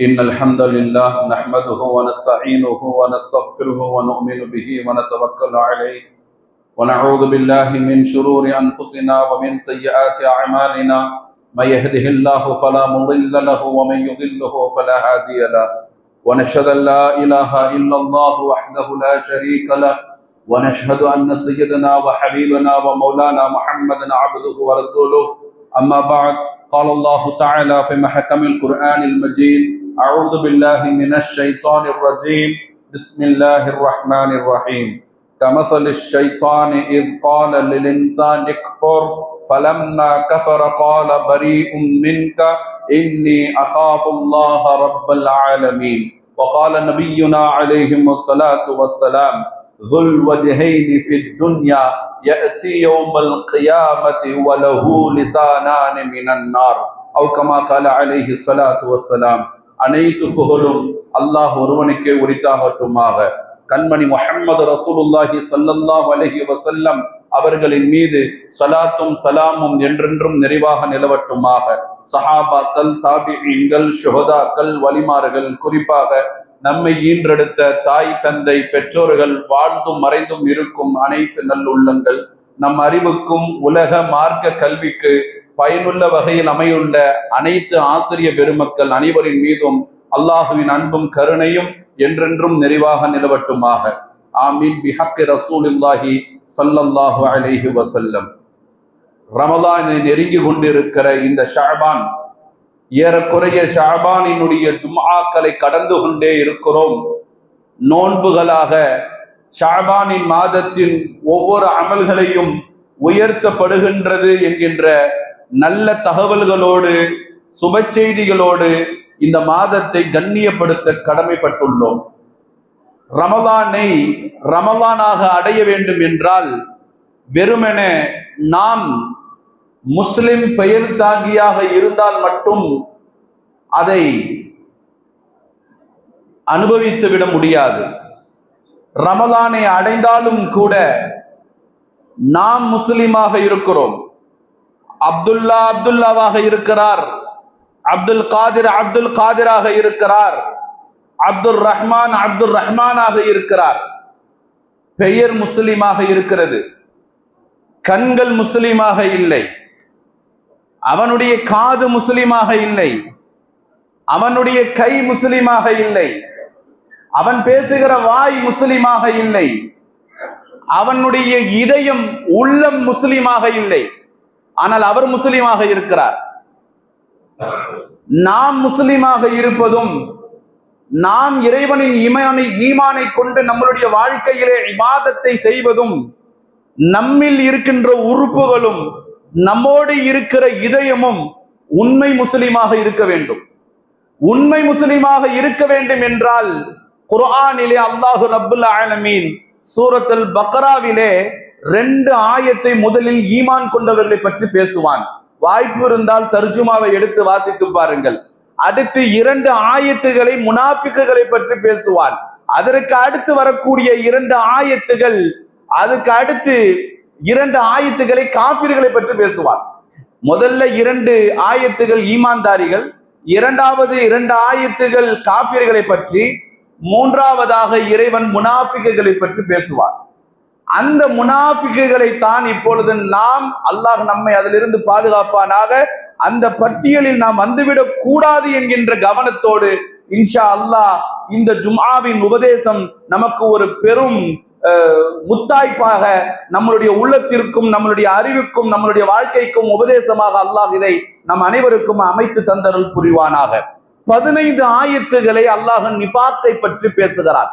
إن الحمد لله نحمده ونستعينه ونستغفره ونؤمن به ونتوكل عليه. ونعوذ بالله من شرور أنفسنا ومن سيئات أعمالنا. من يهده الله فلا مضل له ومن يضله فلا هادي له. ونشهد أن لا إله إلا الله وحده لا شريك له. ونشهد أن سيدنا وحبيبنا ومولانا محمدا عبده ورسوله. أما بعد قال الله تعالى في محكم القرآن المجيد أعوذ بالله من الشيطان الرجيم. بسم الله الرحمن الرحيم. كمثل الشيطان إذ قال للإنسان اكفر فلما كفر قال بريء منك إني أخاف الله رب العالمين. وقال نبينا عليهم الصلاة والسلام ذو الوجهين في الدنيا يأتي يوم القيامة وله لسانان من النار. أو كما قال عليه الصلاة والسلام அனைத்து புகழும் அல்லாஹ் ஒருவனுக்கே உரித்தாகட்டுமாக. கண்மணி முஹம்மது ரசூலுல்லாஹி சல்லல்லாஹ் அலஹி வசல்லம் அவர்களின் மீது சலாத்தும் சலாமும் என்றென்றும் நிறைவாக நிலவட்டுமாக. சஹாபாக்கள் தாபிகள் சுகதாக்கள் வலிமார்கள் குறிப்பாக நம்மை ஈன்றெடுத்த தாய் தந்தை பெற்றோர்கள் வாழ்ந்தும் மறைந்தும் இருக்கும் அனைத்து நல்லுள்ளங்கள் நம் அறிவுக்கும் உலக மார்க்க கல்விக்கு பயனுள்ள வகையில் அமையுள்ள அனைத்து ஆசிரிய பெருமக்கள் அனைவரின் மீதும் அல்லாஹுவின் அன்பும் கருணையும் என்றென்றும் நிறைவாக நிலவட்டுமாக. ஆமீன். பிஹக்கு ரசூலில்லாஹி சல்லல்லாஹு அலைஹி வசல்லம் ரமலானை நெருங்கி கொண்டிருக்கிற இந்த ஷாபான் ஏறக்குறைய ஷாபானினுடைய ஜும்ஆக்களை கடந்து கொண்டே இருக்கிறோம். நோன்புகளாக ஷாபானின் மாதத்தின் ஒவ்வொரு அமல்களையும் உயர்த்தப்படுகின்றது என்கின்ற நல்ல தகவல்களோடு சுப செய்திகளோடு இந்த மாதத்தை கண்ணியப்படுத்த கடமைப்பட்டுள்ளோம். ரமலானை ரமலானாக அடைய வேண்டும் என்றால் வெறுமென நாம் முஸ்லிம் பெயர் தாங்கியாக இருந்தால் மட்டும் அதை அனுபவித்து விட முடியாது. ரமலானை அடைந்தாலும் கூட நாம் முஸ்லிமாக இருக்கிறோம். அப்துல்லா அப்துல்லாவாக இருக்கிறார். அப்துல் காதிர் அப்துல் காதிராக இருக்கிறார். அப்துல் ரஹ்மான் அப்துல் ரஹ்மானாக இருக்கிறார். பெயர் முஸ்லிமாக இருக்கிறது. கண்கள் முஸ்லிமாக இல்லை. அவனுடைய காது முஸ்லிமாக இல்லை. அவனுடைய கை முஸ்லிமாக இல்லை. அவன் பேசுகிற வாய் முஸ்லிமாக இல்லை. அவனுடைய இதயம் உள்ளம் முஸ்லிமாக இல்லை. ஆனால் அவர் முஸ்லிமாக இருக்கிறார். நாம் முஸ்லிமாக இருப்பதும் நாம் இறைவனின் இமானை ஈமானை கொண்டு நம்மளுடைய வாழ்க்கையிலே இமாதத்தை செய்வதும் நம்மில் இருக்கின்ற உறுப்புகளும் நம்மோடு இருக்கிற இதயமும் உண்மை முஸ்லிமாக இருக்க வேண்டும். உண்மை முஸ்லிமாக இருக்க வேண்டும் என்றால் குர்ஆனிலே அல்லாஹு ரப்புல் ஆலமீன் சூரத்தில் பக்ராவிலே ரெண்டு ஆயத்தை முதலில் ஈமான் கொண்டவர்களை பற்றி பேசுவான். வாய்ப்பு இருந்தால் தர்ஜுமாவை எடுத்து வாசித்து பாருங்கள். அடுத்து இரண்டு ஆயத்துகளை முனாஃபிக்குகளை பற்றி பேசுவான். அதற்கு அடுத்து வரக்கூடிய இரண்டு ஆயத்துகள் அதுக்கு அடுத்து இரண்டு ஆயத்துகளை காபிர்களை பற்றி பேசுவார் முதல்ல இரண்டு ஆயத்துகள் ஈமான்தாரிகள் இரண்டாவது இரண்டு ஆயத்துகள் காபிர்களை பற்றி மூன்றாவதாக இறைவன் முனாஃபிக்குகளை பற்றி பேசுவார் அந்த முனாஃபிக்குகளை தான் இப்பொழுது நாம் அல்லாஹ் நம்மை அதிலிருந்து பாதுகாப்பானாக அந்த பட்டியலில் நாம் வந்துவிடக் கூடாது என்கின்ற கவனத்தோடு இன்ஷா அல்லாஹ் இந்த ஜும்ஆவின் உபதேசம் நமக்கு ஒரு பெரும் முத்தாய்ப்பாக நம்மளுடைய உள்ளத்திற்கும் நம்மளுடைய அறிவுக்கும் நம்மளுடைய வாழ்க்கைக்கும் உபதேசமாக அல்லாஹ் இதை நம் அனைவருக்கும் அமைத்து தந்தருள் புரிவானாக. பதினைந்து ஆயத்துகளை அல்லாஹ் நிபாத்தை பற்றி பேசுகிறார்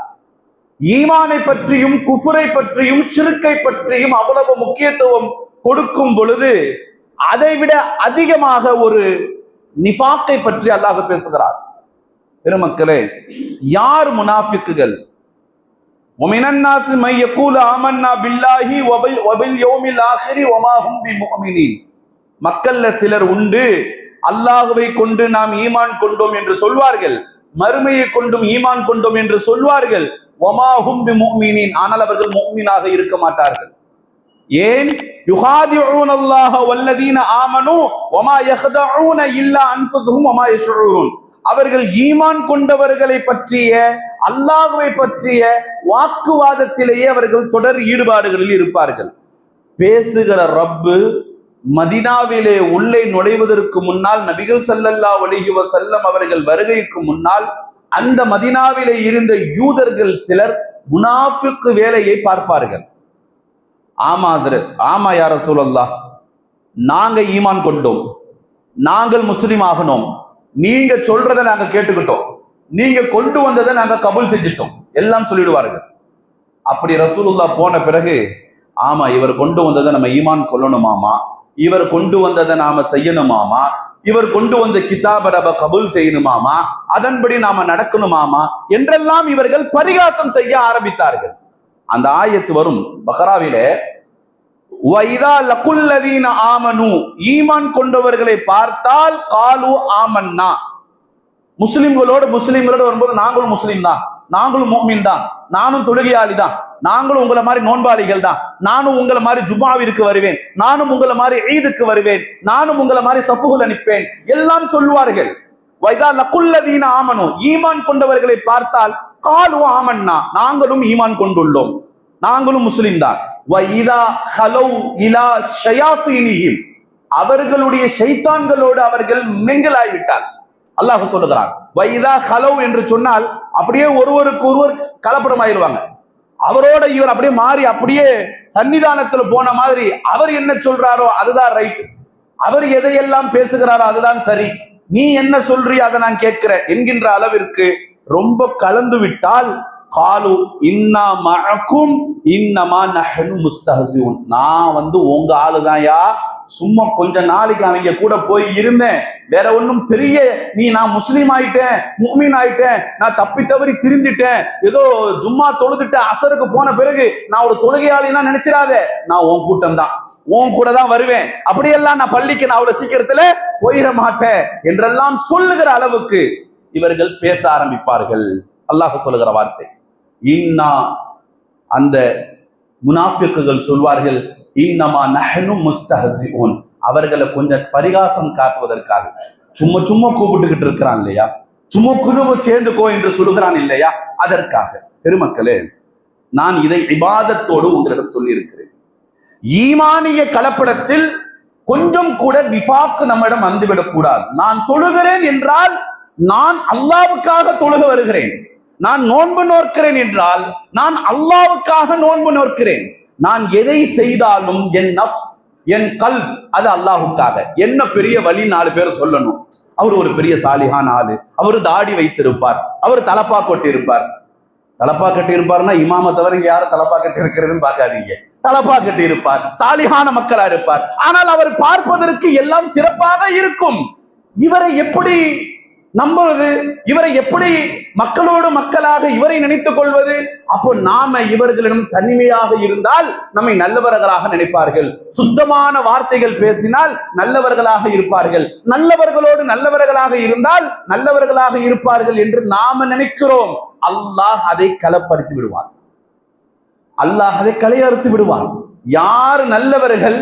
ஈமானை பற்றியும் குஃபுரை பற்றியும் சிறுக்கை பற்றியும் அவ்வளவு முக்கியத்துவம் கொடுக்கும் பொழுது அதை விட அதிகமாக ஒரு நிஃபாக்கை பற்றி அல்லாஹ் பேசுகிறார் பெருமக்களே யார் முனாஃபிக்குகள் ومن الناس من يقول آمنا بالله وباليوم الآخر وما هم بمؤمنين மக்கள்ல சிலர் உண்டு அல்லாஹுவை கொண்டு நாம் ஈமான் கொண்டோம் என்று சொல்வார்கள் மறுமையை கொண்டும் ஈமான் கொண்டோம் என்று சொல்வார்கள் ஒமாஹும் பிமுஃமினின் ஆனால் அவர்கள் முஃமினாக இருக்க மாட்டார்கள். ஏன்? யுகாதிஊன அல்லாஹ வல்லதீன ஆமனு வமா யஹ்தஊன இல்லா அன்ஃபுஸுஹும் வமா யஷ்ஊரூன் அவர்கள் ஈமான் கொண்டவர்களை பற்றிய அல்லாஹுவை பற்றிய வாக்குவாதத்திலேயே அவர்கள் தொடர் ஈடுபாடுகளில் இருப்பார்கள். பேசுகிற ரப்பு மதினாவிலே உள்ளே நுழைவதற்கு முன்னால் நபிகள் சல்லல்லா அலைஹி செல்லம் அவர்கள் வருகைக்கு முன்னால் அந்த மதினாவிலே இருந்த யூதர்கள் சிலர் முனாஃபிக்கு வேலையை பார்ப்பார்கள். ஆமா ஆமா யார சூழல்லா நாங்க ஈமான் கொண்டோம். நாங்கள் முஸ்லீம் ஆகணும். நீங்க சொல்றதை நாங்க கேட்டுக்கிட்டோம். நீங்க கொண்டு வந்ததை நாங்க கபுல் செஞ்சிட்டோம். எல்லாம் சொல்லிடுவார்கள். அப்படி ரசூலுல்லா போன பிறகு ஆமா இவர் கொண்டு வந்ததை நம்ம ஈமான் கொள்ளணுமாமா? இவர் கொண்டு வந்ததை நாம செய்யணுமாமா? இவர் கொண்டு வந்த கிதாப நம்ம கபூல் செய்யணுமாமா? அதன்படி நாம நடக்கணுமாமா? என்றெல்லாம் இவர்கள் பரிகாசம் செய்ய ஆரம்பித்தார்கள். அந்த ஆயத்து வரும். பஹராவிலே வைதா லகுல்லதீன ஆமனு. ஈமான் கொண்டவர்களை பார்த்தால் காலு ஆமன்னா. முஸ்லிம்களோடு முஸ்லிம்களோடு வரும்போது நாங்களும் முஸ்லீம் தான். நாங்களும் மோமின் தான். நானும் தொழுகையாளி தான். நாங்களும் உங்களை மாதிரி நோன்பாளிகள் தான். நானும் உங்களை மாதிரி ஜுமாவிற்கு வருவேன். நானும் உங்களை மாதிரி ஈதுக்கு வருவேன். நானும் உங்களை மாதிரி சஃபுகள் அனுப்பேன். எல்லாம் சொல்வார்கள். வைதா லகுல்லதீன ஆமனு. ஈமான் கொண்டவர்களை பார்த்தால் காலு ஆமன்னா நாங்களும் ஈமான் கொண்டுள்ளோம். நாங்களும் முஸ்லிம் தான். வைதா ஹலோ இலா ஷயாத்தீனிஹிம். அவர்களுடைய ஷைத்தான்களோடு அவர்கள் மிங்கிலாகிவிட்டார் அல்லாஹ் சொல்லுகிறான். வைதா ஹலோ என்று சொன்னால் அப்படியே ஒருவருக்கு ஒருவர் கலப்படம் ஆயிடுவாங்க அவரோட இவர் அப்படியே மாறி அப்படியே சன்னிதானத்துல போன மாதிரி அவர் என்ன சொல்றாரோ அதுதான் ரைட் அவர் எதையெல்லாம் பேசுகிறாரோ அதுதான் சரி. நீ என்ன சொல்றிய அதை நான் கேட்கிறேன் என்கின்ற அளவிற்கு ரொம்ப கலந்து விட்டால் காலு இன்னா மழக்கும் இன்னமா நஹனு முஸ்தஹசியூன் நான் வந்து உங்க ஆளுதான்யா சும்மா கொஞ்ச நாளைக்கு அவங்க கூட போய் இருந்தேன். வேற ஒன்றும் பெரிய நீ நான் முஸ்லீம் ஆயிட்டேன் முக்மீன் ஆயிட்டேன் நான் தப்பி தவறி திருந்திட்டேன். ஏதோ ஜும்மா தொழுதுட்டு அசருக்கு போன பிறகு நான் ஒரு தொழுகையாளினா நினைச்சிடாத. நான் உன் கூட்டம் தான் உன் கூட தான் வருவேன். அப்படியெல்லாம் நான் பள்ளிக்கு நான் அவ்வளவு சீக்கிரத்துல போயிட மாட்டேன் என்றெல்லாம் சொல்லுகிற அளவுக்கு இவர்கள் பேச ஆரம்பிப்பார்கள். அல்லாஹ் சொல்லுகிற வார்த்தை. இன்னா அந்த முனாஃபிக்குகள் சொல்வார்கள் இன்னமா நஹனு முஸ்தஹசிஊன். அவர்களை கொஞ்சம் பரிகாசம் காட்டுவதற்காக. சும்மா சும்மா கூப்பிட்டுக்கிட்டு இருக்கிறான் இல்லையா? சும்மா குழுவை சேர்ந்துக்கோ என்று சொல்லுகிறான் இல்லையா? அதற்காக. பெருமக்களே நான் இதை இபாதத்தோடு உங்களிடம் சொல்லி இருக்கிறேன் ஈமானிய கலப்படத்தில் கொஞ்சம் கூட நிஃபாக்கு நம்மிடம் வந்துவிடக் கூடாது. நான் தொழுகிறேன் என்றால் நான் அல்லாவுக்காக தொழுக வருகிறேன். நான் நோன்பு நோக்கிறேன் என்றால் நான் அல்லாவுக்காக நோன்பு நோக்கிறேன் நான் எதை செய்தாலும் என் நப்ஸ் என் கல் அது அல்லாஹுக்காக. என்ன பெரிய வழி நாலு பேர் சொல்லணும். அவர் ஒரு பெரிய சாலிகான ஆளு. அவர் தாடி வைத்திருப்பார். அவர் தலப்பா கொட்டியிருப்பார். தலப்பா கட்டி இருப்பார்னா இமாம தவிர இங்க யாரும் தலப்பா கட்டி இருக்கிறதுன்னு பார்க்காதீங்க. தலப்பா கட்டி இருப்பார் சாலிகான மக்களா இருப்பார். ஆனால் அவர் பார்ப்பதற்கு எல்லாம் சிறப்பாக இருக்கும். இவரை எப்படி நம்புவது இவரை எப்படி மக்களோடு மக்களாக இவரை நினைத்துக் கொள்வது? அப்போ நாம இவர்களிடம் தனிமையாக இருந்தால் நம்மை நல்லவர்களாக நினைப்பார்கள். சுத்தமான வார்த்தைகள் பேசினால் நல்லவர்களாக இருப்பார்கள். நல்லவர்களோடு நல்லவர்களாக இருந்தால் நல்லவர்களாக இருப்பார்கள் என்று நாம நினைக்கிறோம். அல்லாஹ் அதை களப்படுத்தி விடுவார் அல்லாஹ் அதை களையறுத்து விடுவான். யார் நல்லவர்கள்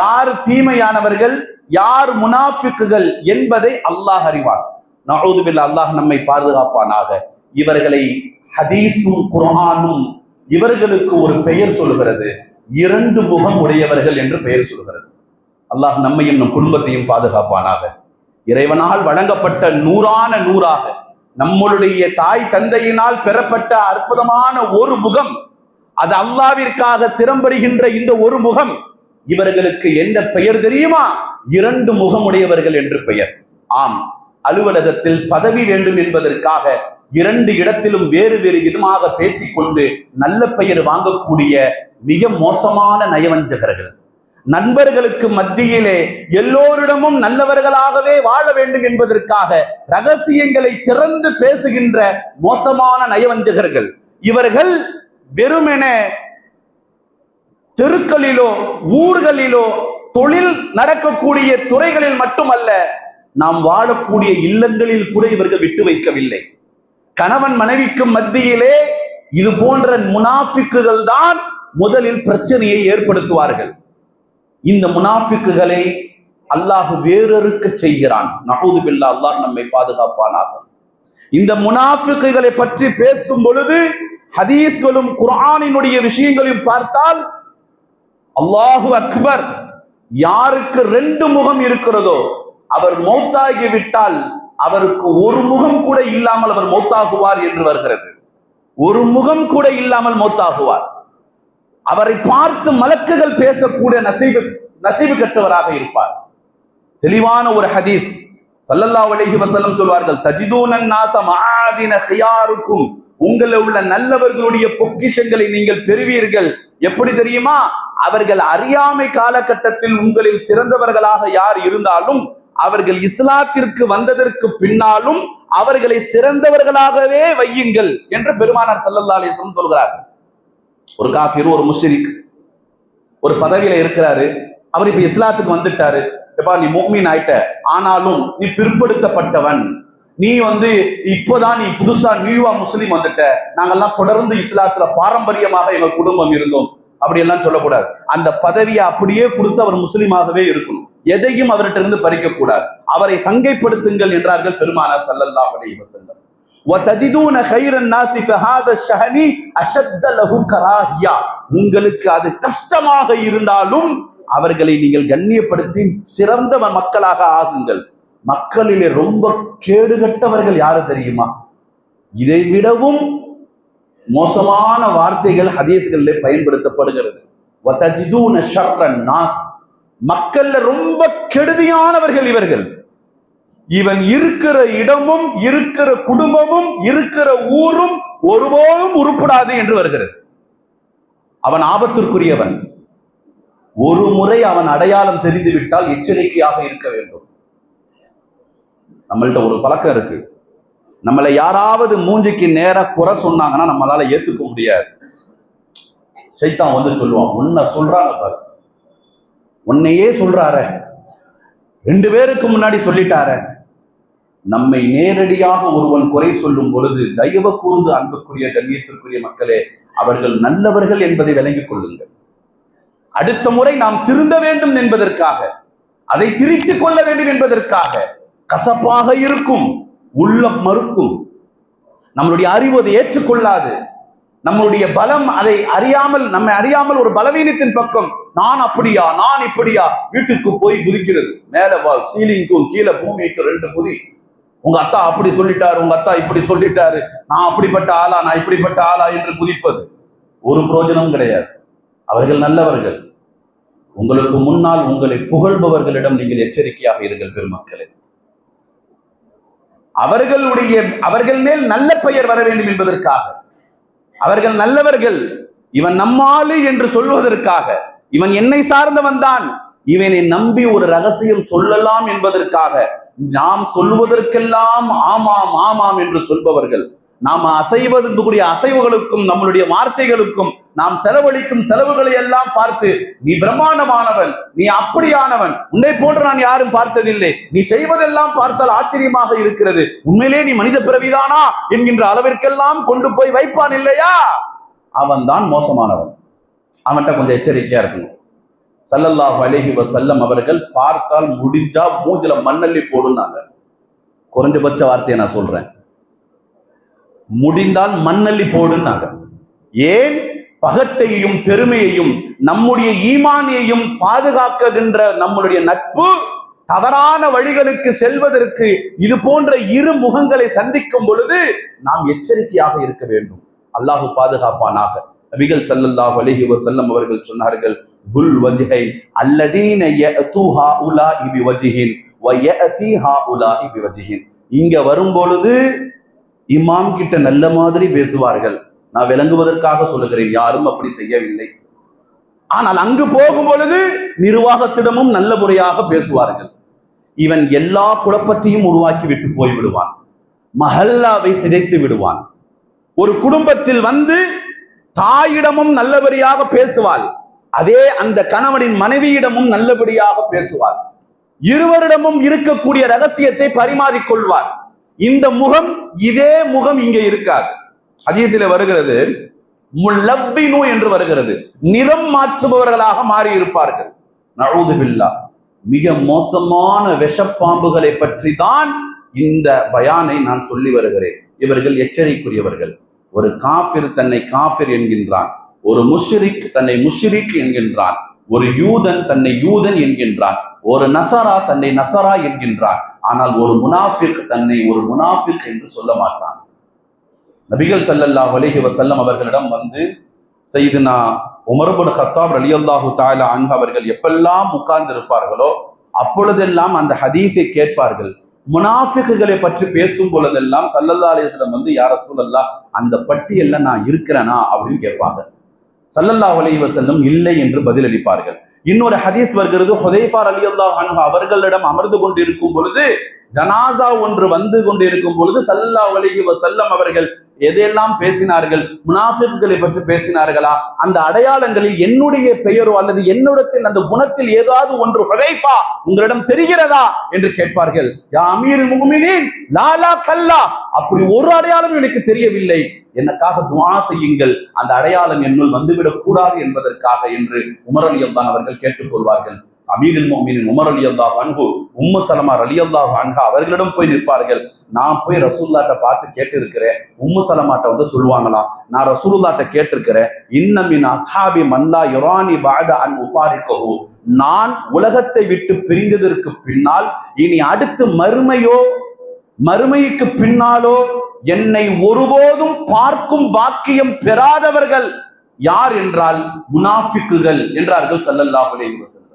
யார் தீமையானவர்கள் யார் முனாஃபிக்குகள் என்பதை அல்லாஹ் அறிவார் நஹூதுபில் அல்லாஹ் நம்மை பாதுகாப்பானாக. இவர்களை ஹதீஸும் குரானும் இவர்களுக்கு ஒரு பெயர் சொல்கிறது இரண்டு முகம் உடையவர்கள் என்று பெயர் சொல்கிறது அல்லாஹ் நம்மையும் நம் குடும்பத்தையும் பாதுகாப்பானாக. இறைவனால் வழங்கப்பட்ட நூறான நூறாக நம்மளுடைய தாய் தந்தையினால் பெறப்பட்ட அற்புதமான ஒரு முகம் அது அல்லாவிற்காக சிரம்படுகின்ற இந்த ஒரு முகம் இவர்களுக்கு என்ன பெயர் தெரியுமா? இரண்டு முகமுடையவர்கள் என்று பெயர். ஆம் அலுவலகத்தில் பதவி வேண்டும் என்பதற்காக இரண்டு இடத்திலும் வேறு வேறு விதமாக பேசிக்கொண்டு நல்ல பெயர் வாங்கக்கூடிய மிக மோசமான நயவஞ்சகர்கள். நண்பர்களுக்கு மத்தியிலே எல்லோரிடமும் நல்லவர்களாகவே வாழ வேண்டும் என்பதற்காக ரகசியங்களை திறந்து பேசுகின்ற மோசமான நயவஞ்சகர்கள். இவர்கள் வெறுமென தெருக்களிலோ ஊர்களிலோ தொழில் நடக்கக்கூடிய துறைகளில் மட்டுமல்ல நாம் வாழக்கூடிய இல்லங்களில் கூட இவர்கள் விட்டு வைக்கவில்லை. கணவன் மனைவிக்கு மத்தியிலே இது போன்ற முனாஃபிக்குகள் தான் முதலில் பிரச்சனையை ஏற்படுத்துவார்கள். இந்த முனாஃபிக்குகளை அல்லாஹ் வேறறுக்க செய்கிறான். நகூது பில்லா அல்லாஹ் நம்மை பாதுகாப்பானாக. இந்த முனாஃபிக்குகளை பற்றி பேசும் பொழுது ஹதீஸ்களும் குர்ஆனினுடைய விஷயங்களையும் பார்த்தால் அல்லாஹு அக்பர் யாருக்கு ரெண்டு முகம் இருக்கிறதோ அவர் மௌத்தாகி விட்டால் அவருக்கு ஒரு முகம் கூட இல்லாமல் அவர் மௌத்தாகுவார் என்று வருகிறது. ஒரு முகம் கூட இல்லாமல் மௌத்தாகுவார். அவரை பார்த்து மலக்குகள் பேசக்கூடிய நசீபு நசீபு கட்டவராக இருப்பார். தெளிவான ஒரு ஹதீஸ். சல்லல்லா அலைஹி வசலம் சொல்வார்கள் தஜிதூனன் நாச மஆதின ஹியாருக்கும் உங்களில் உள்ள நல்லவர்களுடைய பொக்கிஷங்களை நீங்கள் பெறுவீர்கள். எப்படி தெரியுமா? அவர்கள் அறியாமை காலகட்டத்தில் உங்களில் சிறந்தவர்களாக யார் இருந்தாலும் அவர்கள் இஸ்லாத்திற்கு வந்ததற்கு பின்னாலும் அவர்களை சிறந்தவர்களாகவே வையுங்கள் என்று பெருமானார் சல்லல்லா அலிஸ்லம் சொல்கிறார்கள். ஒரு காஃபிர் ஒரு முஷரிக் ஒரு பதவியில இருக்கிறாரு. அவர் இப்ப இஸ்லாத்துக்கு வந்துட்டாரு. எப்பா நீ மோமீன் ஆயிட்ட. ஆனாலும் நீ பிற்படுத்தப்பட்டவன். நீ வந்து இப்போதான் நீ புதுசா நியூவா முஸ்லீம் வந்துட்ட. நாங்கெல்லாம் தொடர்ந்து இஸ்லாத்துல பாரம்பரியமாக எங்க குடும்பம் இருந்தோம். அப்படி எல்லாம் சொல்லக்கூடாது. அந்த பதவியை அப்படியே கொடுத்து அவர் முஸ்லீமாகவே இருக்கணும். எதையும் அவர்கிட்ட இருந்து பறிக்க கூடாது அவரை சங்கைப்படுத்துங்கள் என்றார்கள் பெருமானார் ஸல்லல்லாஹு அலைஹி வஸல்லம் وَتَجِدُونَ خَيْرَ النَّاسِ فِي هَذَا الشَّهْنِ أَشَدَّ لَهُ كَرَاهِيَةً உங்களுக்கு அது கஷ்டமாக இருந்தாலும் அவர்களை நீங்கள் கண்ணியப்படுத்தி சிறந்த மக்களாக ஆகுங்கள் மக்களிலே ரொம்ப கேடுகட்டவர்கள் யாரு தெரியுமா இதை விடவும் மோசமான வார்த்தைகள் ஹதீஸ்களிலே பயன்படுத்தப்படுகிறது وَتَجِدُونَ شَرَّ النَّاسِ மக்கள்ல ரொம்ப கெடுதியானவர்கள் இவர்கள். இவன் இருக்கிற இடமும் இருக்கிற குடும்பமும் இருக்கிற ஊரும் ஒருபோதும் உருப்படாது என்று வருகிறது. அவன் ஆபத்திற்குரியவன். ஒரு முறை அவன் அடையாளம் தெரிந்து விட்டால் எச்சரிக்கையாக இருக்க வேண்டும். நம்மள்ட்ட ஒரு பழக்கம் இருக்கு. நம்மளை யாராவது மூஞ்சிக்கு நேர குறை சொன்னாங்கன்னா நம்மளால ஏத்துக்க முடியாது. சைத்தான் வந்து சொல்லுவான் உன்ன சொல்றாங்க பாரு. உன்னையே சொல்றாரு. ரெண்டு பேருக்கு முன்னாடி சொல்லிட்டார. நம்மை நேரடியாக ஒருவன் குறை சொல்லும் பொழுது தயவு கூர்ந்து அன்புக்குரிய கண்ணியத்திற்குரிய மக்களே அவர்கள் நல்லவர்கள் என்பதை விளங்கிக் கொள்ளுங்கள். அடுத்த முறை நாம் திருந்த வேண்டும் என்பதற்காக அதை திரித்துக் கொள்ள வேண்டும் என்பதற்காக கசப்பாக இருக்கும் உள்ளம் மறுக்கும். நம்மளுடைய அறிவு அதை ஏற்றுக்கொள்ளாது. நம்மளுடைய பலம் அதை அறியாமல் நம்மை அறியாமல் ஒரு பலவீனத்தின் பக்கம் நான் அப்படியா நான் இப்படியா வீட்டுக்கு போய் குதிக்கிறது. மேல சீலிங்க்கும் கீழே பூமிக்கும் ரெண்டு குதி. உங்க அத்தா அப்படி சொல்லிட்டாரு உங்க அத்தா இப்படி சொல்லிட்டாரு. நான் அப்படிப்பட்ட ஆளா நான் இப்படிப்பட்ட ஆளா என்று குதிப்பது ஒரு பிரயோஜனம் கிடையாது. அவர்கள் நல்லவர்கள். உங்களுக்கு முன்னால் உங்களை புகழ்பவர்களிடம் நீங்கள் எச்சரிக்கையாக இருங்கள் பெருமக்களே. அவர்களுடைய அவர்கள் மேல் நல்ல பெயர் வர வேண்டும் என்பதற்காக. அவர்கள் நல்லவர்கள். இவன் நம்மாளு என்று சொல்வதற்காக. இவன் என்னை சார்ந்தவன் தான் இவனை நம்பி ஒரு ரகசியம் சொல்லலாம் என்பதற்காக. நாம் சொல்வதற்கெல்லாம் ஆமாம் ஆமாம் என்று சொல்பவர்கள். நாம் அசைவதற்குரிய அசைவுகளுக்கும் நம்மளுடைய வார்த்தைகளுக்கும் நாம் செலவழிக்கும் செலவுகளை எல்லாம் பார்த்து நீ பிரம்மாண்டமானவன் நீ அப்படியானவன் உன்னை போன்று நான் யாரும் பார்த்ததில்லை. நீ செய்வதெல்லாம் பார்த்தால் ஆச்சரியமாக இருக்கிறது. உண்மையிலே நீ மனித பிறவிதானா? என்கின்ற அளவிற்கெல்லாம் கொண்டு போய் வைப்பான் இல்லையா? அவன் தான் மோசமானவன். அவன்கிட்ட கொஞ்சம் எச்சரிக்கையா இருக்கணும். சல்லல்லாஹ் அலைஹி வசல்லம் அவர்கள் பார்த்தால் முடிஞ்சா மூஞ்சில மண்ணள்ளி போடுனாங்க குறைஞ்சபட்ச வார்த்தையை நான் சொல்றேன். முடிந்தால் மண்ணள்ளி போடுன்னாங்க. ஏன்? பகட்டையும் பெருமையையும் நம்முடைய ஈமானியையும் பாதுகாக்குகின்ற நம்முடைய நட்பு தவறான வழிகளுக்கு செல்வதற்கு இது போன்ற இரு முகங்களை சந்திக்கும் பொழுது நாம் எச்சரிக்கையாக இருக்க வேண்டும். அல்லாஹு பாதுகாப்பானாக. நபிகள் ஸல்லல்லாஹு அலைஹி வசல்லம் அவர்கள் சொன்னார்கள் துல் வஜ்ஹை அல்லதீன யஅதூஹா இபி பிவஜ்ஹின் வ உலா இபி பிவஜ்ஹின். இங்க வரும் பொழுது இமாம் கிட்ட நல்ல மாதிரி பேசுவார்கள். நான் விளங்குவதற்காக சொல்லுகிறேன் யாரும் அப்படி செய்யவில்லை. ஆனால் அங்கு போகும் பொழுது நிர்வாகத்திடமும் நல்ல முறையாக பேசுவார்கள். இவன் எல்லா குழப்பத்தையும் உருவாக்கி விட்டு போய் விடுவான் மஹல்லாவை சிதைத்து விடுவான். ஒரு குடும்பத்தில் வந்து தாயிடமும் நல்லபடியாக பேசுவாள். அதே அந்த கணவனின் மனைவியிடமும் நல்லபடியாக பேசுவார் இருவரிடமும் இருக்கக்கூடிய ரகசியத்தை பரிமாறிக்கொள்வார் இந்த முகம் இதே முகம் இங்கே இருக்காது. அதிகத்தில் வருகிறது முல்லவ்வினு என்று வருகிறது. நிறம் மாற்றுபவர்களாக மாறி இருப்பார்கள் நழுது பில்லா மிக மோசமான விஷப்பாம்புகளை பற்றி தான் இந்த பயானை நான் சொல்லி வருகிறேன். இவர்கள் எச்சரிக்குரியவர்கள். ஒரு காஃபிர் தன்னை காஃபிர் என்கின்றான். ஒரு முஷ்ரிக் தன்னை முஷ்ரிக் என்கின்றான். ஒரு யூதன் தன்னை யூதன் என்கின்றான் ஒரு நசரா தன்னை நசரா என்கின்றான் ஆனால் ஒரு முனாஃபிக் தன்னை ஒரு முனாஃபிக் என்று சொல்ல மாட்டான். நபிகள் சல்லல்லா வலிஹி வசல்லம் அவர்களிடம் வந்து செய்துனா உமர்புன் ஹத்தாப் ரலியல்லாஹு தஆலா அன்ஹு அவர்கள் எப்பெல்லாம் உட்கார்ந்து இருப்பார்களோ அப்பொழுதெல்லாம் அந்த ஹதீஸை கேட்பார்கள். முனாஃபிக்குகளை பற்றி பேசும் பொழுதெல்லாம் சல்லல்லா அலிஸ்லம் வந்து யார சூழல்லா அந்த பட்டியல்ல நான் இருக்கிறேனா? அப்படின்னு கேட்பாங்க. சல்லல்லா அலைஹி செல்லும் இல்லை என்று பதிலளிப்பார்கள். இன்னொரு ஹதீஸ் வருகிறது ஹுதைஃபார் அலி அல்லாஹ் அவர்களிடம் அமர்ந்து கொண்டிருக்கும் பொழுது ஜனாசா ஒன்று வந்து கொண்டிருக்கும் பொழுது சல்லா அலைஹி வஸல்லம் அவர்கள் எதையெல்லாம் பேசினார்கள்? முனாஃபிக்குகளை பற்றி பேசினார்களா? அந்த அடையாளங்களில் என்னுடைய பெயரோ அல்லது என்னிடத்தில் அந்த குணத்தில் ஏதாவது ஒன்று ஹுதைஃபா உங்களிடம் தெரிகிறதா என்று கேட்பார்கள். யா அமீர் முகமினின் லாலா கல்லா. அப்படி ஒரு அடையாளம் எனக்கு தெரியவில்லை. எனக்காக துவா செய்யுங்கள். அந்த அடையாளம் என்னுள் வந்துவிடக் கூடாது என்பதற்காக என்று உமர் அலி அவர்கள் கேட்டுக்கொள்வார்கள். அமீரில் மோமினின் உமர் அலி அல்லாஹ் அன்பு உம்மு சலமார் அலி அல்லாஹ் அன்ஹா அவர்களிடம் போய் நிற்பார்கள். நான் போய் ரசூல்லாட்ட பார்த்து கேட்டிருக்கிறேன். உம்மு சலமாட்ட வந்து சொல்லுவாங்களாம் நான் ரசூலுல்லாட்ட கேட்டிருக்கிறேன். இன்னமின் அசாபி மல்லா யுரானி பாத அன் உஃபாரிக்கஹு நான் உலகத்தை விட்டு பிரிந்ததற்கு பின்னால் இனி அடுத்து மறுமையோ மறுமைக்கு பின்னாலோ என்னை ஒருபோதும் பார்க்கும் பாக்கியம் பெறாதவர்கள் யார் என்றால் முனாஃபிக்குகள் என்றார்கள் ஸல்லல்லாஹு அலைஹி வஸல்லம்.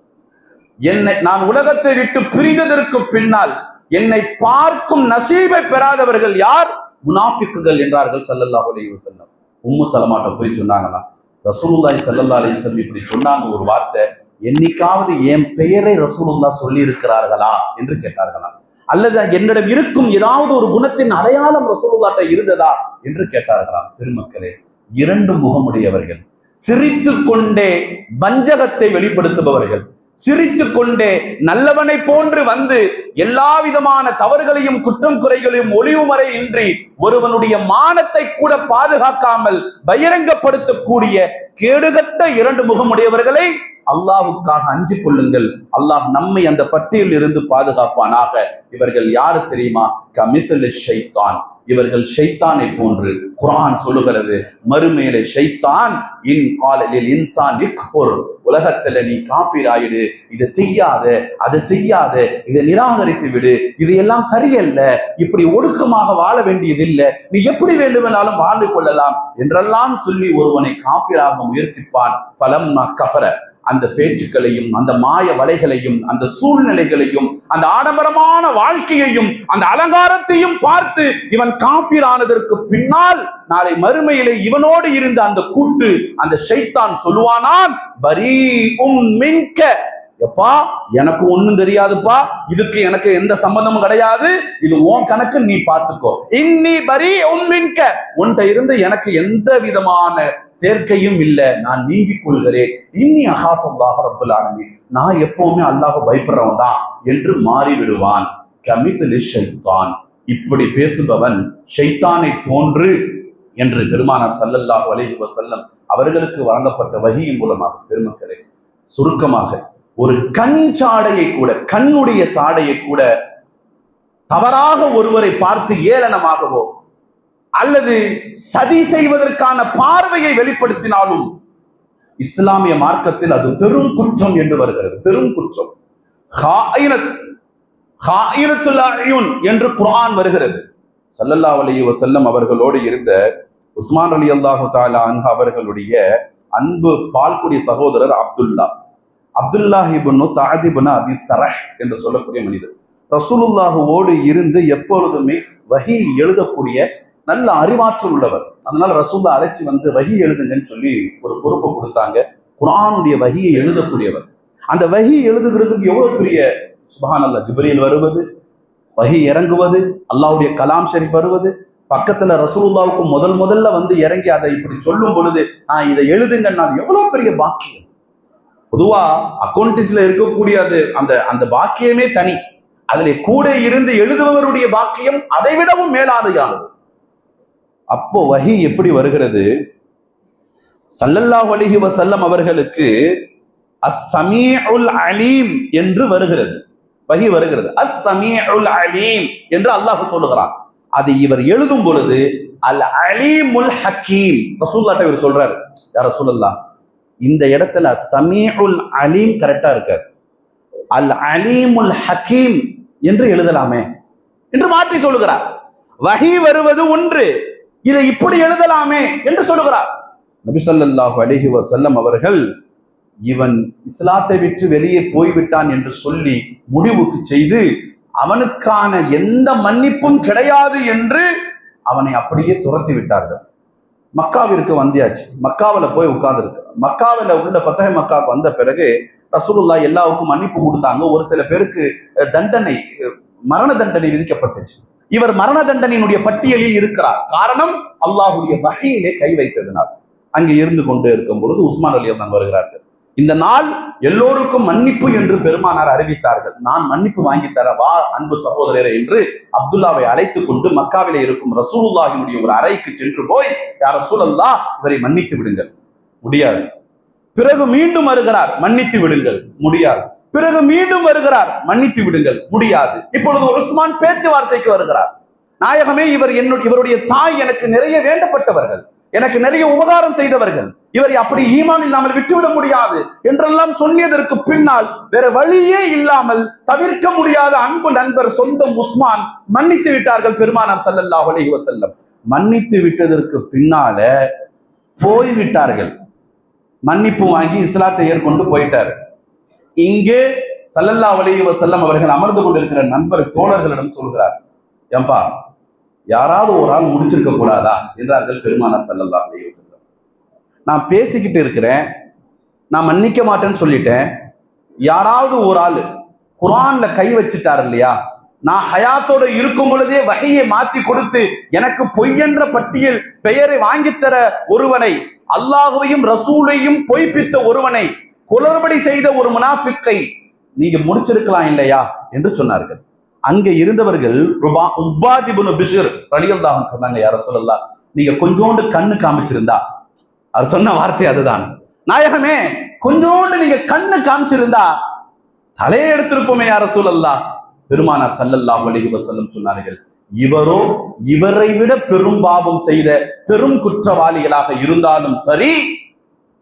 என்னை நான் உலகத்தை விட்டு பிரிந்ததற்கு பின்னால் என்னை பார்க்கும் நசீபை பெறாதவர்கள் யார்? முனாஃபிக்குகள் என்றார்கள் சல்லல்லா அலைஹி வஸல்லம். உம்மு சலமாட்ட போய் சொன்னாங்களாம் ரசூலுல்லாய் சல்லல்லா அலைஹி இப்படி சொன்னாங்க ஒரு வார்த்தை. என்னைக்காவது என் பெயரை ரசூலுல்லா சொல்லி இருக்கிறார்களா என்று கேட்டார்களாம் அல்லது என்னிடம் இருக்கும் ஏதாவது ஒரு குணத்தின் அடையாளம் ரசூலுல்லாட்ட இருந்ததா என்று கேட்டார்களாம் பெருமக்களே இரண்டு முகமுடையவர்கள் சிரித்து கொண்டே வஞ்சகத்தை வெளிப்படுத்துபவர்கள் சிரித்து கொண்டே நல்லவனை போன்று வந்து எல்லா விதமான தவறுகளையும் குற்றம் குறைகளையும் ஒளிவுமறை இன்றி ஒருவனுடைய மானத்தை கூட பாதுகாக்காமல் பகிரங்கப்படுத்தக்கூடிய கேடுகட்ட இரண்டு முகமுடையவர்களை அல்லாவுக்காக அஞ்சு கொள்ளுங்கள். அல்லாஹ் நம்மை அந்த பட்டியலில் இருந்து பாதுகாப்பானாக. இவர்கள் யாரு தெரியுமா? கமிசல் ஷைத்தான். இவர்கள் ஷைத்தானை போன்று குரான் சொல்லுகிறது. மறுமையில ஷைத்தான் இன் காலலில் இன்சான் இக்ஃபுர். உலகத்துல நீ காபீர் இதை செய்யாத அதை செய்யாத இதை நிராகரித்து விடு. இது எல்லாம் சரியல்ல. இப்படி ஒடுக்கமாக வாழ வேண்டியதில்லை. நீ எப்படி வேண்டுமென்றாலும் வாழ்ந்து கொள்ளலாம் என்றெல்லாம் சொல்லி ஒருவனை காபீராக முயற்சிப்பான். பலம் கஃபர. அந்த பேச்சுக்களையும் அந்த மாய வலைகளையும் அந்த சூழ்நிலைகளையும் அந்த ஆடம்பரமான வாழ்க்கையையும் அந்த அலங்காரத்தையும் பார்த்து இவன் காஃபீர் ஆனதற்கு பின்னால் நாளை மறுமையிலே இவனோடு இருந்த அந்த கூட்டு அந்த ஷைத்தான் சொல்லுவானான் பரீ உம் மின்க எப்பா எனக்கு ஒண்ணும் தெரியாதுப்பா இதுக்கு எனக்கு எந்த சம்பந்தமும் கிடையாது. இது உன் கணக்கு நீ பார்த்துக்கோ. இன்னி பரி உன்மின்க உன்கிட்ட இருந்து எனக்கு எந்த விதமான சேர்க்கையும் இல்லை. நான் நீங்கிக் கொள்கிறேன். இன்னி அகாஃபல்லாஹ் ரப்பல் ஆலமீன். நான் எப்பவுமே அல்லாஹ் பயப்படுறவன் தான் என்று மாறி விடுவான் கமிசலி ஷைத்தான். இப்படி பேசுபவன் ஷைத்தானை போன்று என்று பெருமானார் ஸல்லல்லாஹு அலைஹி வஸல்லம் அவர்களுக்கு வழங்கப்பட்ட வகியின் மூலமாக. பெருமக்களே சுருக்கமாக ஒரு கண் சாடையை கூட கண்ணுடைய சாடையை கூட தவறாக ஒருவரை பார்த்து ஏளனமாகவோ அல்லது சதி செய்வதற்கான பார்வையை வெளிப்படுத்தினாலும் இஸ்லாமிய மார்க்கத்தில் அது பெரும் குற்றம் என்று வருகிறது. பெரும் குற்றம். என்று குரான் வருகிறது. சல்லல்லா அலி வசல்லம் அவர்களோடு இருந்த உஸ்மான் அலி அல்லாஹு தாலா அன்ஹா அவர்களுடைய அன்பு பால்குடி சகோதரர் அப்துல்லா. அப்துல்லாஹிபுன்னு இபுன்னு அபி சரஹ் என்று சொல்லக்கூடிய மனிதர். ரசூலுல்லாஹுவோடு இருந்து எப்பொழுதுமே வகி எழுதக்கூடிய நல்ல அறிவாற்றல் உள்ளவர். அதனால ரசூல்லா அழைச்சி வந்து வகி எழுதுங்கன்னு சொல்லி ஒரு பொறுப்பை கொடுத்தாங்க. குரானுடைய வகியை எழுதக்கூடியவர். அந்த வகி எழுதுகிறதுக்கு எவ்வளவு பெரிய சுபஹான் அல்ல ஜிப்ரீல் வருவது வகி இறங்குவது அல்லாவுடைய கலாம் ஷெரீப் வருவது பக்கத்துல ரசூலுல்லாவுக்கு முதல் முதல்ல வந்து இறங்கி அதை இப்படி சொல்லும் பொழுது நான் இதை எழுதுங்கன்னா அது எவ்வளவு பெரிய பாக்கியம். பொதுவா அக்கௌண்டன்ஸ்ல இருக்கக்கூடிய அது அந்த அந்த பாக்கியமே தனி. அதில் கூட இருந்து எழுதுபவருடைய பாக்கியம் அதை விடவும் மேலாதையானது. அப்போ வஹி எப்படி வருகிறது? சல்லல்லா வலிஹி வசல்லம் அவர்களுக்கு அஸ் அலீம் என்று வருகிறது. வகி வருகிறது. அஸ் அலீம் என்று அல்லாஹ் சொல்லுகிறான். அது இவர் எழுதும் பொழுது அல் அலீமுல் ஹக்கீம் ரசூல்லாட்ட இவர் சொல்றாரு. யார் ரசூலுல்லாஹ் இந்த இடத்துல சமீஉல் அலீம் கரெக்டா இருக்காது அல் அலீமுல் ஹக்கீம் என்று எழுதலாமே என்று மாற்றி சொல்லுகிறார். வகி வருவது ஒன்று இதை இப்படி எழுதலாமே என்று சொல்லுகிறார். நபி ஸல்லல்லாஹு அலைஹி அவர்கள் இவன் இஸ்லாத்தை விட்டு வெளியே போய்விட்டான் என்று சொல்லி முடிவுக்கு செய்து அவனுக்கான எந்த மன்னிப்பும் கிடையாது என்று அவனை அப்படியே துரத்தி விட்டார்கள். மக்காவிற்கு வந்தியாச்சு. மக்காவில் போய் உட்கார்ந்துருக்கு. மக்காவில் உள்ள ஃபத்தஹ மக்காவுக்கு வந்த பிறகு ரசூலுல்லா எல்லாவுக்கும் மன்னிப்பு கொடுத்தாங்க. ஒரு சில பேருக்கு தண்டனை மரண தண்டனை விதிக்கப்பட்டுச்சு. இவர் மரண தண்டனையினுடைய பட்டியலில் இருக்கிறார். காரணம் அல்லாஹுடைய வகையிலே கை வைத்ததினால் அங்கே இருந்து கொண்டு இருக்கும் பொழுது உஸ்மான் அலி தான் வருகிறார்கள். இந்த நாள் எல்லோருக்கும் மன்னிப்பு என்று பெருமானார் அறிவித்தார்கள். நான் மன்னிப்பு வாங்கி தர வா அன்பு சகோதரரே என்று அப்துல்லாவை அழைத்துக் கொண்டு மக்காவிலே இருக்கும் ரசூலுல்லாஹினுடைய ஒரு அறைக்கு சென்று போய் யார் ரசூலல்லா இவரை மன்னித்து விடுங்கள். முடியாது. பிறகு மீண்டும் வருகிறார் மன்னித்து விடுங்கள். முடியாது. பிறகு மீண்டும் வருகிறார் மன்னித்து விடுங்கள். முடியாது. இப்பொழுது உஸ்மான் பேச்சுவார்த்தைக்கு வருகிறார். நாயகமே இவர் என்னுடைய இவருடைய தாய் எனக்கு நிறைய வேண்டப்பட்டவர்கள். எனக்கு நிறைய உபகாரம் செய்தவர்கள். இவரை அப்படி ஈமான் இல்லாமல் விட்டுவிட முடியாது என்றெல்லாம் சொன்னதற்கு பின்னால் வேற வழியே இல்லாமல் தவிர்க்க முடியாத அன்பு நண்பர் சொந்தம் உஸ்மான் மன்னித்து விட்டார்கள் பெருமானார் ஸல்லல்லாஹு அலைஹி வசல்லம் மன்னித்து விட்டதற்கு பின்னால போய் விட்டார்கள் மன்னிப்பு வாங்கி இஸ்லாத்தை ஏற்கொண்டு போயிட்டாரு. இங்கே சல்லல்லா அலைஹி வசல்லம் அவர்கள் அமர்ந்து கொண்டிருக்கிற நண்பர் தோழர்களிடம் சொல்கிறார் ஏம்பா யாராவது ஒரு ஆள் முடிச்சிருக்க கூடாதா என்றார்கள் பெருமானார் ஸல்லல்லாஹு அலைஹி நான் பேசிக்கிட்டு இருக்கிறேன். நான் மன்னிக்க மாட்டேன்னு சொல்லிட்டேன். யாராவது ஒரு ஆள் குரான்ல கை வச்சுட்டார் இல்லையா? நான் ஹயாத்தோட இருக்கும் பொழுதே வகையை மாத்தி கொடுத்து எனக்கு பொய்யென்ற பட்டியல் பெயரை வாங்கித்தர ஒருவனை அல்லாஹுவையும் ரசூலையும் பொய்ப்பித்த ஒருவனை குளறுபடி செய்த ஒரு முனாஃபிக்கை நீங்க முடிச்சிருக்கலாம் இல்லையா? என்று சொன்னார்கள். அங்க இருந்தவர்கள் ருபா உபாதிபுனு பிஷர் ரலியல்லாஹு சொன்னாங்க யார சொல்லலாம் நீங்க கொஞ்சோண்டு கண்ணு காமிச்சிருந்தா. அவர் சொன்ன வார்த்தை அதுதான். நாயகமே கொஞ்சோண்டு நீங்க கண்ணு காமிச்சிருந்தா தலையை எடுத்திருப்போமே யார சூழல்லா பெருமானார் சல்லல்லா அலைஹி வஸல்லம் சொன்னார்கள் இவரோ இவரை விட பெரும் பாவம் செய்த பெரும் குற்றவாளிகளாக இருந்தாலும் சரி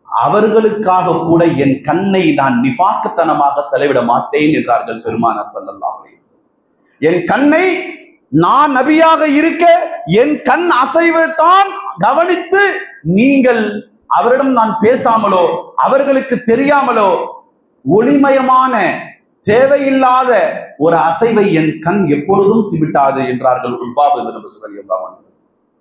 அவர்களுக்காக கூட என் கண்ணை நான் நிபாக்குத்தனமாக செலவிட மாட்டேன் என்றார்கள் பெருமானார் சல்லல்லா அலைஹி என் கண்ணை நான் நபியாக இருக்க என் கண் அசைவை தான் கவனித்து நீங்கள் அவரிடம் நான் பேசாமலோ அவர்களுக்கு தெரியாமலோ ஒளிமயமான தேவையில்லாத ஒரு அசைவை என் கண் எப்பொழுதும் சிமிட்டாது என்றார்கள் உல்பாபு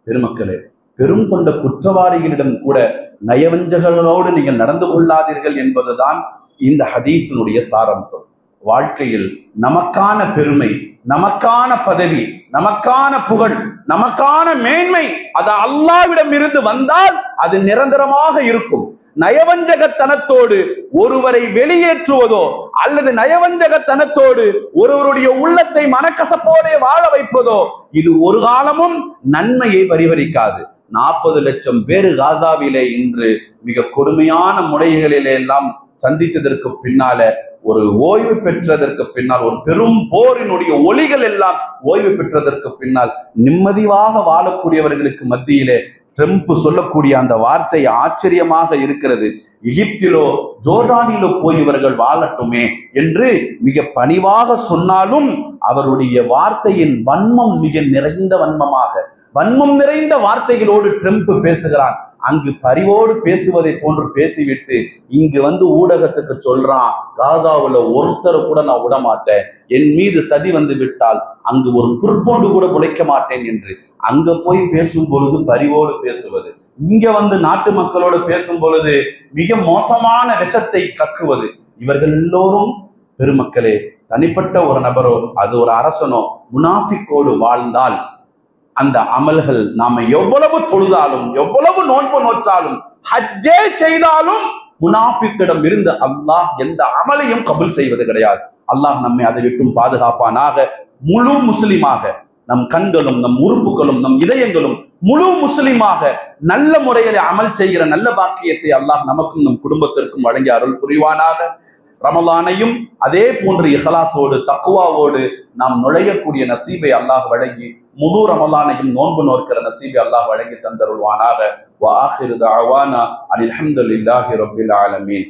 பெருமக்களே பெரும் கொண்ட குற்றவாளிகளிடம் கூட நயவஞ்சகர்களோடு நீங்கள் நடந்து கொள்ளாதீர்கள் என்பதுதான் இந்த ஹதீஃபினுடைய சாரம்சம். வாழ்க்கையில் நமக்கான பெருமை நமக்கான பதவி நமக்கான புகழ் நமக்கான மேன்மை அது அல்லாவிடம் இருந்து வந்தால் அது நிரந்தரமாக இருக்கும். நயவஞ்சகத்தனத்தோடு ஒருவரை வெளியேற்றுவதோ அல்லது நயவஞ்சகத்தனத்தோடு ஒருவருடைய உள்ளத்தை மனக்கசப்போடே வாழ வைப்பதோ இது ஒரு காலமும் நன்மையை பரிவரிக்காது நாற்பது லட்சம் பேர் காசாவிலே இன்று மிக கொடுமையான முறைகளிலே எல்லாம் சந்தித்ததற்கு பின்னால ஒரு ஓய்வு பெற்றதற்கு பின்னால் ஒரு பெரும் போரினுடைய ஒளிகள் எல்லாம் ஓய்வு பெற்றதற்கு பின்னால் நிம்மதியாக வாழக்கூடியவர்களுக்கு மத்தியிலே ட்ரம்ப் சொல்லக்கூடிய அந்த வார்த்தை ஆச்சரியமாக இருக்கிறது. எகிப்திலோ ஜோர்டானிலோ போய் இவர்கள் வாழட்டுமே என்று மிக பணிவாக சொன்னாலும் அவருடைய வார்த்தையின் வன்மம் மிக நிறைந்த வன்மமாக வன்மம் நிறைந்த வார்த்தைகளோடு ட்ரம்ப் பேசுகிறான். அங்கு பரிவோடு பேசுவதை போன்று பேசிவிட்டு இங்கு வந்து ஊடகத்துக்கு சொல்றான் காசாவில் ஒருத்தரை கூட நான் விட மாட்டேன் என் மீது சதி வந்து விட்டால் அங்கு ஒரு புற்போண்டு கூட உழைக்க மாட்டேன் என்று. அங்க போய் பேசும் பொழுது பரிவோடு பேசுவது. இங்க வந்து நாட்டு மக்களோடு பேசும் பொழுது மிக மோசமான விஷத்தை கக்குவது. இவர்கள் எல்லோரும் பெருமக்களே தனிப்பட்ட ஒரு நபரோ அது ஒரு அரசனோ முனாஃபிக்கோடு வாழ்ந்தால் அந்த அமல்கள் நாம எவ்வளவு தொழுதாலும் எவ்வளவு நோன்பு நோச்சாலும் ஹஜ்ஜே செய்தாலும் முனாஃபிக்கிடம் இருந்து அல்லாஹ் எந்த அமலையும் கபுல் செய்வது கிடையாது. அல்லாஹ் நம்மை அதை விட்டும் பாதுகாப்பானாக முழு முஸ்லிமாக நம் கண்களும் நம் உறுப்புகளும் நம் இதயங்களும் முழு முஸ்லிமாக நல்ல முறையில அமல் செய்கிற நல்ல பாக்கியத்தை அல்லாஹ் நமக்கும் நம் குடும்பத்திற்கும் வழங்கி அருள் புரிவானாக. ரமலானையும் அதே போன்று இஹலாசோடு தக்குவாவோடு நாம் நுழையக்கூடிய நசீபை அல்லாஹ் வழங்கி முழு ரமலானையும் நோன்பு நோக்கிற நசீபி அல்லாஹ் வழங்கி தந்தருள்வானாக. வ ஆஹிரு தஅவானா அனில் ஹம்துலில்லாஹி ரபில் ஆலமீன்.